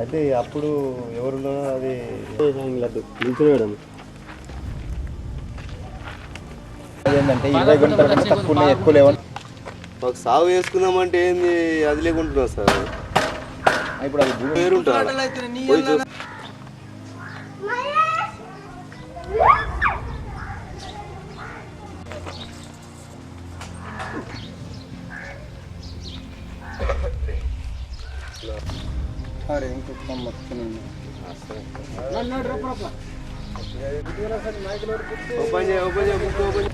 అయితే అప్పుడు ఎవరున్నారో అది లడ్డు ఏంటంటే ఇరవై గంటల కంటే తక్కువ ఉన్నాయి, ఎక్కువ లేవని. మాకు సాగు వేసుకుందామంటే ఏంది అది లేకుంటున్నాం సార్. ఇప్పుడు అది భూమి పేరుంటారు పోయి చూ- ఓపెన్ చేయి ఓపెన్ బుక్ ఓపెన్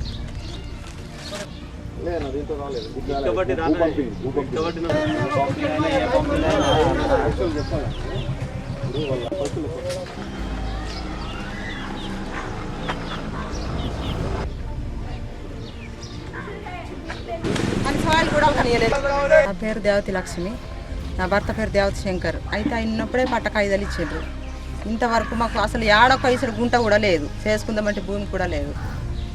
నా పేరు దేవతి లక్ష్మి. నా భర్త పేరు దేవత శంకర్. అయితే అయినప్పుడే పట్ట కాయిదాలు ఇచ్చిండ్రు. ఇంతవరకు మాకు అసలు ఏడొక ఇసుడు గుంట కూడా లేదు. చేసుకుందామంటే భూమి కూడా లేదు.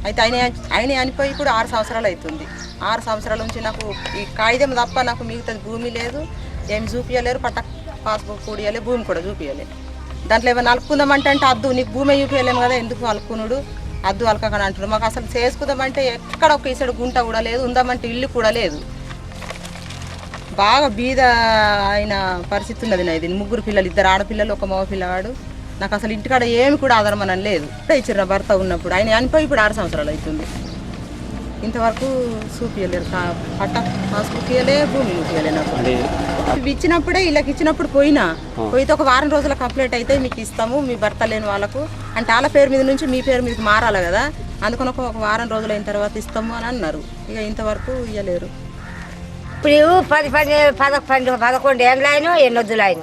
అయితే ఆయన ఆయన అనిపోయి కూడా ఆరు సంవత్సరాలు అవుతుంది. ఆరు సంవత్సరాల నుంచి నాకు ఈ కాగితం తప్ప నాకు మిగతాది భూమి లేదు. ఏం చూపించలేరు పట్ట పాస్బుక్ కూడియలే భూమి కూడా చూపించలేదు దాంట్లో ఏమైనా అలుపుకుందామంటే అంటే అద్దు నీకు భూమి చూపించలేము కదా ఎందుకు అలుకునుడు అద్దు అలకని అంటున్నాడు. మాకు అసలు చేసుకుందామంటే ఎక్కడ ఒక ఇసుడు గుంట కూడా లేదు ఉందామంటే ఇల్లు కూడా లేదు. బాగా బీద అయిన పరిస్థితి ఉన్నది నా ఇది. ముగ్గురు పిల్లలు ఇద్దరు ఆడపిల్లలు ఒక మగ పిల్లవాడు నాకు అసలు ఇంటికాడ ఏమి కూడా ఆధారమనం లేదు. ఇప్పుడే ఇచ్చారు నా భర్త ఉన్నప్పుడు. ఆయన అనిపోయి ఇప్పుడు ఆరు సంవత్సరాలు అవుతుంది. ఇంతవరకు చూపియలేరు. కా- పట్ట ఇవ్వలే భూమి ఇవ్వలే నాకు. ఇచ్చినప్పుడే వీళ్ళకి ఇచ్చినప్పుడు పోయినా పోయితే ఒక వారం రోజుల కంప్లీట్ అయితే మీకు ఇస్తాము మీ భర్త లేని వాళ్ళకు. అంటే వాళ్ళ పేరు మీద నుంచి మీ పేరు మీదకి మారాలి కదా. అందుకని ఒక ఒక వారం రోజులు అయిన తర్వాత ఇస్తాము అని అన్నారు. ఇక ఇంతవరకు ఇవ్వలేరు ఇప్పుడు పది పది పదకొండు పదకొండు ఏళ్ళు ఆయన ఎన్నొద్దులు ఆయన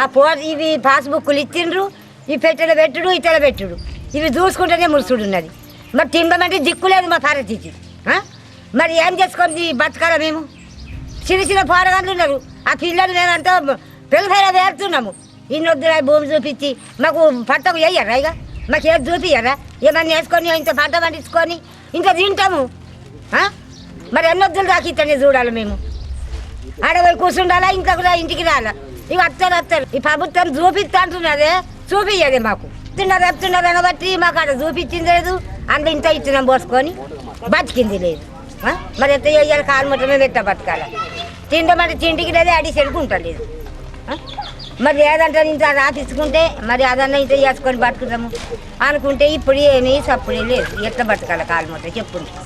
ఆ పో ఇవి పాస్బుక్లు ఇచ్చిండ్రు ఈ పెట్టెలు పెట్టుడు ఇతల పెట్టుడు. ఇవి చూసుకుంటేనే మురుసుడు మరి తినమంటే దిక్కులేదు మా పరిస్థితి. మరి ఏం చేసుకొని బతకాల మేము? చిన్న చిన్న పోరగాళ్ళు ఉన్నారు. ఆ పిల్లలు మేమంతా పిల్లల వేరుతున్నాము ఇన్నొద్దులు భూమి చూపించి మాకు పట్టకు వేయరా ఇక? మాకు ఏది చూపియ్యరా? ఏమన్నా వేసుకొని ఇంత పంట పండించుకొని ఇంకా తింటాము. మరి మరి ఎన్నొద్దులు దాకా ఇతనే చూడాలి మేము? ఆడపోయి కూర్చుండాలా ఇంకా కూడా ఇంటికి రాలా. ఇవి వస్తారు వస్తారు ఈ ప్రభుత్వం చూపిస్తా అంటున్నదే చూపించదే మాకు. చెప్తున్నారు చెప్తున్నారు అనబట్టి మాకు అక్కడ చూపించింది లేదు. అందులో ఇంత ఇచ్చినాం పోసుకొని బతికింది లేదు. మరి ఎంత చేయాలి? కాలు ముట్టమే పెట్ట బతకాల. తిండమంటే తిండికి లేదు అడి చెడుకుంటలేదు మరి ఏదంటే ఇంత రాపించుకుంటే మరి అదన్నా ఇంత చేసుకొని బతుకుతాము. అనుకుంటే ఇప్పుడు ఏమీ సప్పుడే లేదు. ఎట్లా బతకాలి కాలు ముట్ట చెప్పుకుంటాం